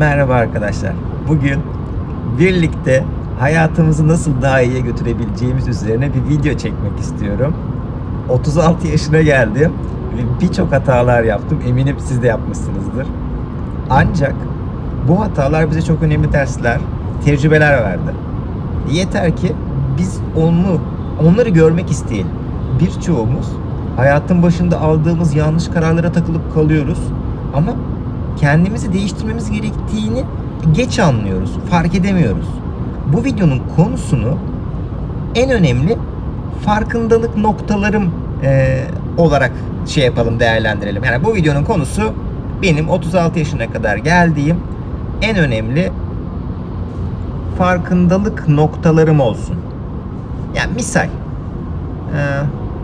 Merhaba arkadaşlar. Bugün birlikte hayatımızı nasıl daha iyiye götürebileceğimiz üzerine bir video çekmek istiyorum. 36 yaşına geldim ve birçok hatalar yaptım. Eminim siz de yapmışsınızdır. Ancak bu hatalar bize çok önemli dersler, tecrübeler verdi. Yeter ki biz onu onları görmek isteyelim. Birçoğumuz hayatın başında aldığımız yanlış kararlara takılıp kalıyoruz. Ama kendimizi değiştirmemiz gerektiğini geç anlıyoruz, fark edemiyoruz. Bu videonun konusunu en önemli farkındalık noktalarım eee, olarak şey yapalım, değerlendirelim. Yani bu videonun konusu benim 36 yaşına kadar geldiğim en önemli farkındalık noktalarım olsun. Yani misal, eee,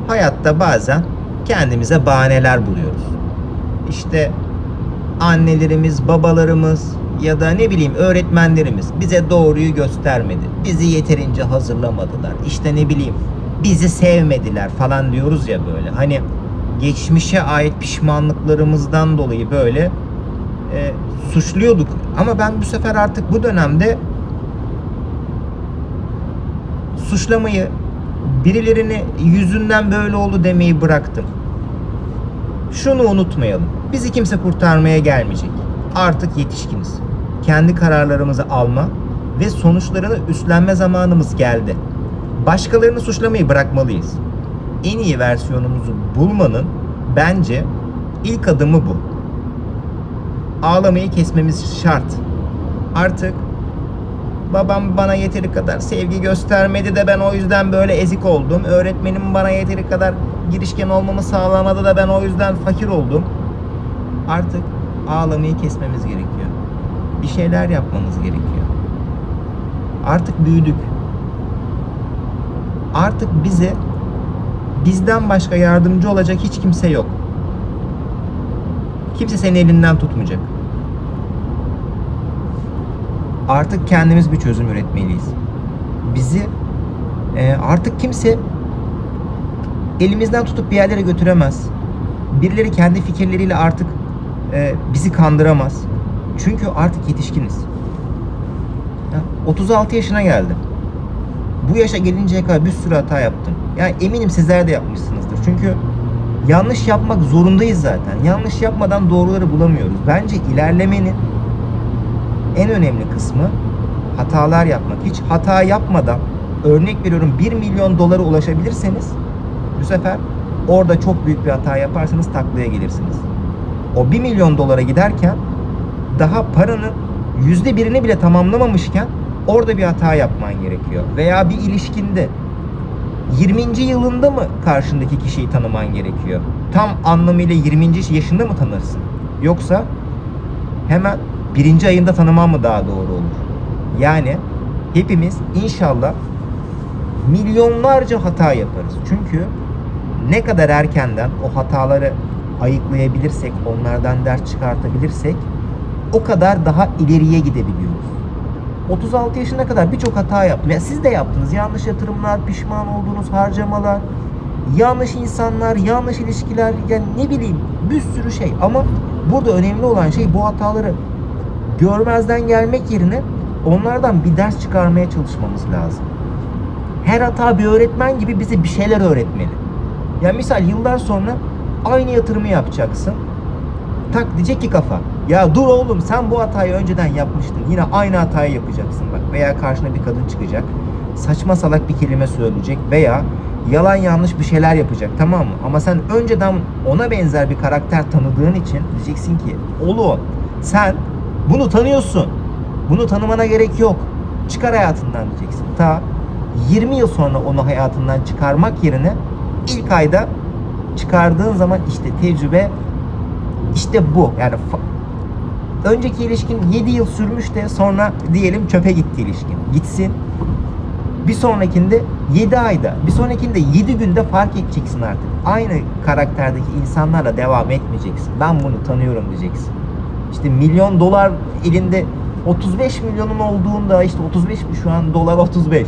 hayatta bazen kendimize bahaneler buluyoruz. İşte annelerimiz, babalarımız ya da ne bileyim öğretmenlerimiz bize doğruyu göstermedi. Bizi yeterince hazırlamadılar. İşte ne bileyim bizi sevmediler falan diyoruz ya böyle. Hani geçmişe ait pişmanlıklarımızdan dolayı böyle e, suçluyorduk. Ama ben bu sefer artık bu dönemde suçlamayı birilerini yüzünden böyle oldu demeyi bıraktım. Şunu unutmayalım. Bizi kimse kurtarmaya gelmeyecek. Artık yetişkiniz. Kendi kararlarımızı alma ve sonuçlarını üstlenme zamanımız geldi. Başkalarını suçlamayı bırakmalıyız. En iyi versiyonumuzu bulmanın bence ilk adımı bu. Ağlamayı kesmemiz şart. Artık babam bana yeteri kadar sevgi göstermedi de ben o yüzden böyle ezik oldum. Öğretmenim bana yeteri kadar girişken olmamı sağlamadı da ben o yüzden fakir oldum. Artık ağlamayı kesmemiz gerekiyor. Bir şeyler yapmamız gerekiyor. Artık büyüdük. Artık bize bizden başka yardımcı olacak hiç kimse yok. Kimse seni elinden tutmayacak. Artık kendimiz bir çözüm üretmeliyiz. Bizi e, artık kimse elimizden tutup bir yerlere götüremez. Birileri kendi fikirleriyle artık e, bizi kandıramaz. Çünkü artık yetişkiniz. Ya, 36 yaşına geldim. Bu yaşa gelinceye kadar bir sürü hata yaptım. Yani eminim sizler de yapmışsınızdır. Çünkü yanlış yapmak zorundayız zaten. Yanlış yapmadan doğruları bulamıyoruz. Bence ilerlemenin en önemli kısmı hatalar yapmak. Hiç hata yapmadan örnek veriyorum 1 milyon dolara ulaşabilirseniz bu sefer orada çok büyük bir hata yaparsanız taklaya gelirsiniz. O 1 milyon dolara giderken daha paranın yüzde birini bile tamamlamamışken orada bir hata yapman gerekiyor. Veya bir ilişkinde 20. yılında mı karşındaki kişiyi tanıman gerekiyor? Tam anlamıyla 20. yaşında mı tanırsın? Yoksa hemen birinci ayında tanıman mı daha doğru olur? Yani hepimiz inşallah milyonlarca hata yaparız. Çünkü ne kadar erkenden o hataları ayıklayabilirsek, onlardan ders çıkartabilirsek o kadar daha ileriye gidebiliyoruz. 36 yaşına kadar birçok hata yaptım. Ya siz de yaptınız. Yanlış yatırımlar, pişman olduğunuz harcamalar, yanlış insanlar, yanlış ilişkiler, yani ne bileyim bir sürü şey. Ama burada önemli olan şey bu hataları görmezden gelmek yerine onlardan bir ders çıkarmaya çalışmamız lazım. Her hata bir öğretmen gibi bize bir şeyler öğretmeli. Ya misal yıllar sonra aynı yatırımı yapacaksın. Tak diyecek ki kafa. Ya dur oğlum sen bu hatayı önceden yapmıştın. Yine aynı hatayı yapacaksın bak. Veya karşına bir kadın çıkacak. Saçma salak bir kelime söyleyecek. Veya yalan yanlış bir şeyler yapacak tamam mı? Ama sen önceden ona benzer bir karakter tanıdığın için diyeceksin ki oğlum sen bunu tanıyorsun. Bunu tanımana gerek yok. Çıkar hayatından diyeceksin. Ta 20 yıl sonra onu hayatından çıkarmak yerine ilk ayda çıkardığın zaman işte tecrübe işte bu. Yani önceki ilişkin 7 yıl sürmüş de sonra diyelim çöpe gitti ilişkin. Gitsin. Bir sonrakinde 7 ayda, bir sonrakinde 7 günde fark edeceksin artık. Aynı karakterdeki insanlarla devam etmeyeceksin. Ben bunu tanıyorum diyeceksin. İşte milyon dolar elinde 35 milyonun olduğunda işte 35 mi şu an dolar 35.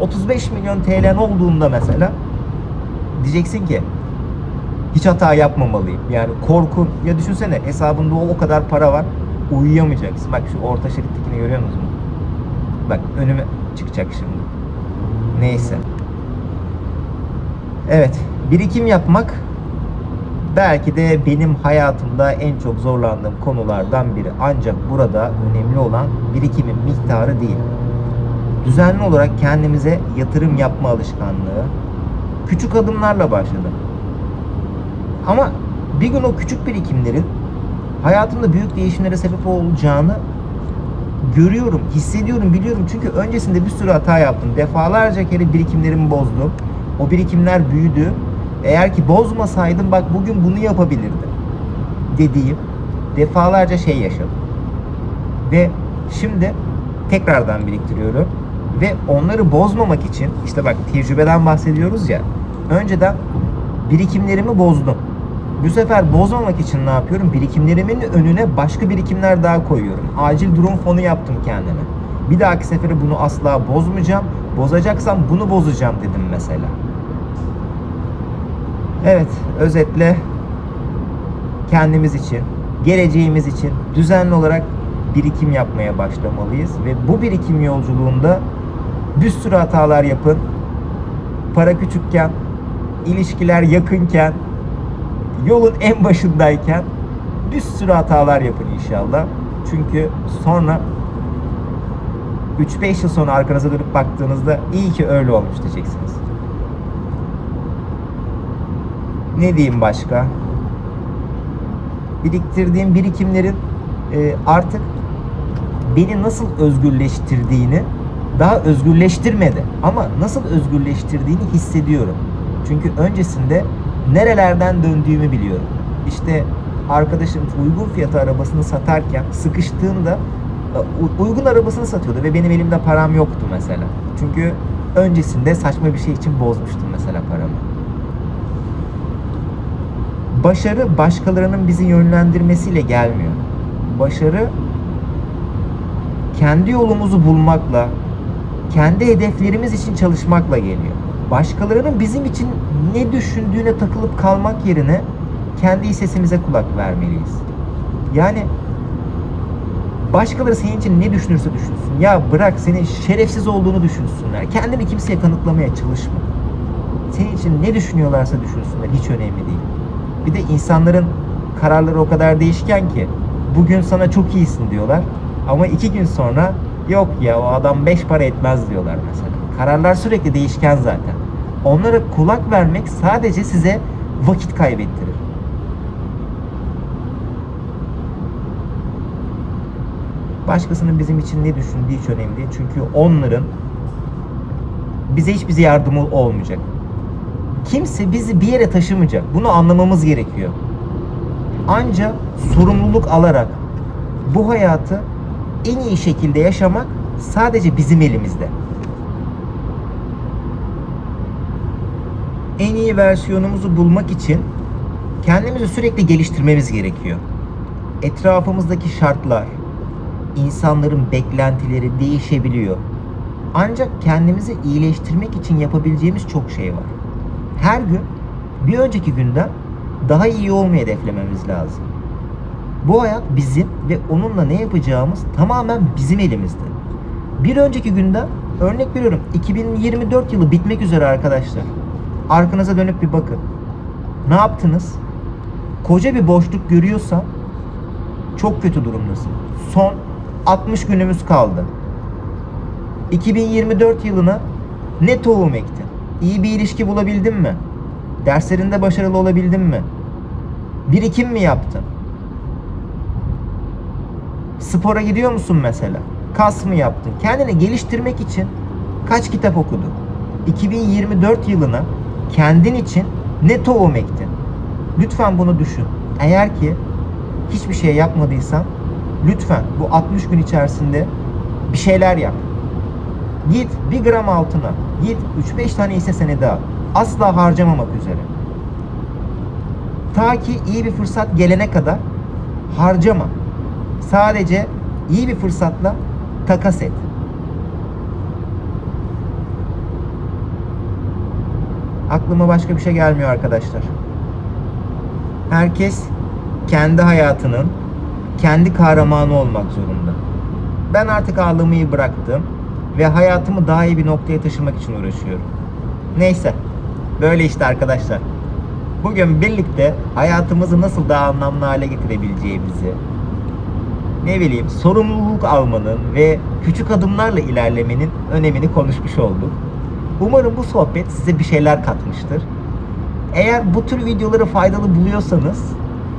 35 milyon TL'n olduğunda mesela diyeceksin ki hiç hata yapmamalıyım. Yani korkun ya düşünsene hesabında o, o kadar para var. Uyuyamayacaksın. Bak şu orta şerittekini görüyor musunuz? Bak önüme çıkacak şimdi. Neyse. Evet. Birikim yapmak belki de benim hayatımda en çok zorlandığım konulardan biri. Ancak burada önemli olan birikimin miktarı değil. Düzenli olarak kendimize yatırım yapma alışkanlığı küçük adımlarla başladım. Ama bir gün o küçük birikimlerin hayatımda büyük değişimlere sebep olacağını görüyorum, hissediyorum, biliyorum. Çünkü öncesinde bir sürü hata yaptım. Defalarca kere birikimlerimi bozdum. O birikimler büyüdü. Eğer ki bozmasaydım bak bugün bunu yapabilirdim dediğim defalarca şey yaşadım. Ve şimdi tekrardan biriktiriyorum. Ve onları bozmamak için işte bak tecrübeden bahsediyoruz ya. Önceden birikimlerimi bozdum. Bu sefer bozmamak için ne yapıyorum? Birikimlerimin önüne başka birikimler daha koyuyorum. Acil durum fonu yaptım kendime. Bir dahaki sefere bunu asla bozmayacağım. Bozacaksam bunu bozacağım dedim mesela. Evet, özetle kendimiz için, geleceğimiz için düzenli olarak birikim yapmaya başlamalıyız ve bu birikim yolculuğunda bir sürü hatalar yapın. Para küçükken, ilişkiler yakınken, yolun en başındayken bir sürü hatalar yapın inşallah. Çünkü sonra 3-5 yıl sonra arkanıza dönüp baktığınızda iyi ki öyle olmuş diyeceksiniz. Ne diyeyim başka? Biriktirdiğim birikimlerin e, artık beni nasıl özgürleştirdiğini daha özgürleştirmedi ama nasıl özgürleştirdiğini hissediyorum. Çünkü öncesinde nerelerden döndüğümü biliyorum. İşte arkadaşım uygun fiyata arabasını satarken sıkıştığında e, uygun arabasını satıyordu ve benim elimde param yoktu mesela. Çünkü öncesinde saçma bir şey için bozmuştum mesela paramı. Başarı başkalarının bizi yönlendirmesiyle gelmiyor. Başarı kendi yolumuzu bulmakla, kendi hedeflerimiz için çalışmakla geliyor. Başkalarının bizim için ne düşündüğüne takılıp kalmak yerine kendi sesimize kulak vermeliyiz. Yani başkaları senin için ne düşünürse düşünsün. Ya bırak senin şerefsiz olduğunu düşünsünler. Kendini kimseye kanıtlamaya çalışma. Senin için ne düşünüyorlarsa düşünsünler. Hiç önemli değil. Bir de insanların kararları o kadar değişken ki bugün sana çok iyisin diyorlar ama iki gün sonra yok ya o adam beş para etmez diyorlar mesela. Kararlar sürekli değişken zaten. Onlara kulak vermek sadece size vakit kaybettirir. Başkasının bizim için ne düşündüğü hiç önemli değil. Çünkü onların bize hiç bize yardımı olmayacak. Kimse bizi bir yere taşımayacak. Bunu anlamamız gerekiyor. Ancak sorumluluk alarak bu hayatı en iyi şekilde yaşamak sadece bizim elimizde. En iyi versiyonumuzu bulmak için kendimizi sürekli geliştirmemiz gerekiyor. Etrafımızdaki şartlar, insanların beklentileri değişebiliyor. Ancak kendimizi iyileştirmek için yapabileceğimiz çok şey var. Her gün bir önceki günden daha iyi olmayı hedeflememiz lazım. Bu hayat bizim ve onunla ne yapacağımız tamamen bizim elimizde. Bir önceki günden örnek veriyorum 2024 yılı bitmek üzere arkadaşlar. Arkanıza dönüp bir bakın. Ne yaptınız? Koca bir boşluk görüyorsam çok kötü durumdasın. Son 60 günümüz kaldı. 2024 yılına ne tohum ektin? İyi bir ilişki bulabildin mi? Derslerinde başarılı olabildin mi? Birikim mi yaptın? Spora gidiyor musun mesela? Kas mı yaptın? Kendini geliştirmek için kaç kitap okudun? 2024 yılına kendin için ne tohum ektin? Lütfen bunu düşün. Eğer ki hiçbir şey yapmadıysan lütfen bu 60 gün içerisinde bir şeyler yap. Git bir gram altına. Git 3-5 tane hisse senedi al. Asla harcamamak üzere. Ta ki iyi bir fırsat gelene kadar harcama. Sadece iyi bir fırsatla takas et. Aklıma başka bir şey gelmiyor arkadaşlar. Herkes kendi hayatının kendi kahramanı olmak zorunda. Ben artık ağlamayı bıraktım ve hayatımı daha iyi bir noktaya taşımak için uğraşıyorum. Neyse. Böyle işte arkadaşlar. Bugün birlikte hayatımızı nasıl daha anlamlı hale getirebileceğimizi, ne bileyim sorumluluk almanın ve küçük adımlarla ilerlemenin önemini konuşmuş olduk. Umarım bu sohbet size bir şeyler katmıştır. Eğer bu tür videoları faydalı buluyorsanız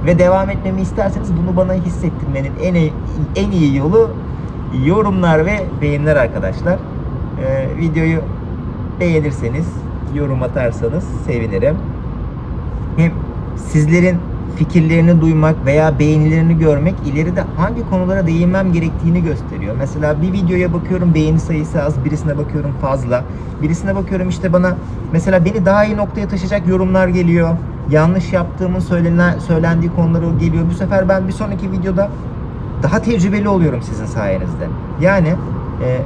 ve devam etmemi isterseniz bunu bana hissettirmenin en iyi, en iyi yolu yorumlar ve beğeniler arkadaşlar. Ee, videoyu beğenirseniz, yorum atarsanız sevinirim. Hem sizlerin fikirlerini duymak veya beğenilerini görmek ileride hangi konulara değinmem gerektiğini gösteriyor. Mesela bir videoya bakıyorum beğeni sayısı az, birisine bakıyorum fazla. Birisine bakıyorum işte bana mesela beni daha iyi noktaya taşıyacak yorumlar geliyor. Yanlış yaptığımın söylenen, söylendiği konular geliyor. Bu sefer ben bir sonraki videoda daha tecrübeli oluyorum sizin sayenizde. Yani e,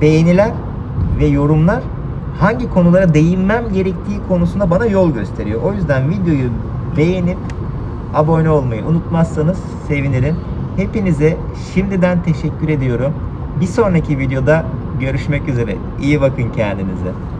beğeniler ve yorumlar hangi konulara değinmem gerektiği konusunda bana yol gösteriyor. O yüzden videoyu beğenip abone olmayı unutmazsanız sevinirim. Hepinize şimdiden teşekkür ediyorum. Bir sonraki videoda görüşmek üzere. İyi bakın kendinize.